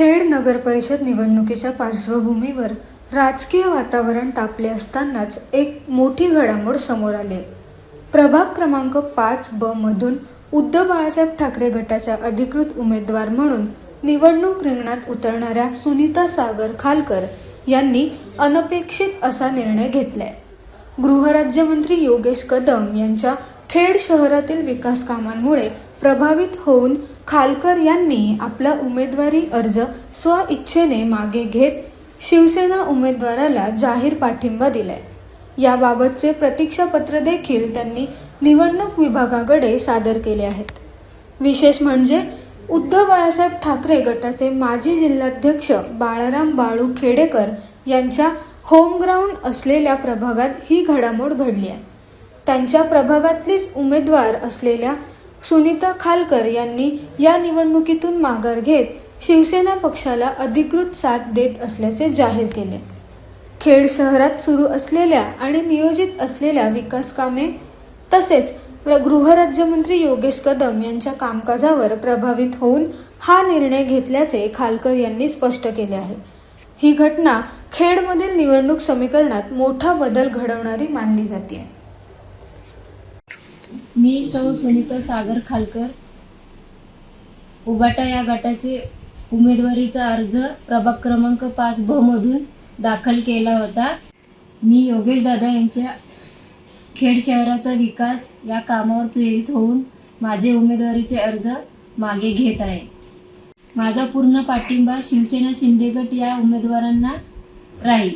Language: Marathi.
खेड नगर परिषद निवडणुकीच्या पार्श्वभूमीवर राजकीय वातावरण तापले असतानाच एक मोठी घडामोड समोर आली. प्रभाग क्रमांक पाच ब मधून उद्धव बाळासाहेब ठाकरे गटाच्या अधिकृत उमेदवार म्हणून निवडणूक रिंगणात उतरणाऱ्या सुनीता सागर खालकर यांनी अनपेक्षित असा निर्णय घेतलाय. गृहराज्यमंत्री योगेश कदम यांच्या खेड शहरातील विकास कामांमुळे प्रभावित होऊन खालकर यांनी आपला उमेदवारी अर्ज स्वइच्छेने मागे घेत शिवसेना उमेदवाराला जाहीर पाठिंबा दिलाय. याबाबतचे प्रतीक्षापत्र देखील त्यांनी निवडणूक विभागाकडे सादर केले आहेत. विशेष म्हणजे उद्धव बाळासाहेब ठाकरे गटाचे माजी जिल्हाध्यक्ष बाळाराम बाळू खेडेकर यांच्या होमग्राऊंड असलेल्या प्रभागात ही घडामोड घडली आहे. त्यांच्या प्रभागातलीच उमेदवार असलेल्या सुनीता खालकर यांनी या निवडणुकीतून माघार घेत शिवसेना पक्षाला अधिकृत साथ देत असल्याचे जाहीर केले. खेड शहरात सुरू असलेल्या आणि नियोजित असलेल्या विकास कामे तसेच गृहराज्यमंत्री योगेश कदम यांच्या कामकाजावर प्रभावित होऊन हा निर्णय घेतल्याचे खालकर यांनी स्पष्ट केले आहे. ही घटना खेडमधील निवडणूक समीकरणात मोठा बदल घडवणारी मानली जाते. मी सौ सुनीता सागर खालकर. उबाटा या गटाचे उमेदवारीचा अर्ज प्रभाग क्रमांक पाच ब मधून दाखल केला होता. मी योगेश दादा यांच्या खेड शहराचा विकास या कामावर प्रेरित होऊन माझे उमेदवारीचे अर्ज मागे घेत आहे. माझा पूर्ण पाठिंबा शिवसेना शिंदेगट या उमेदवारांना राहील.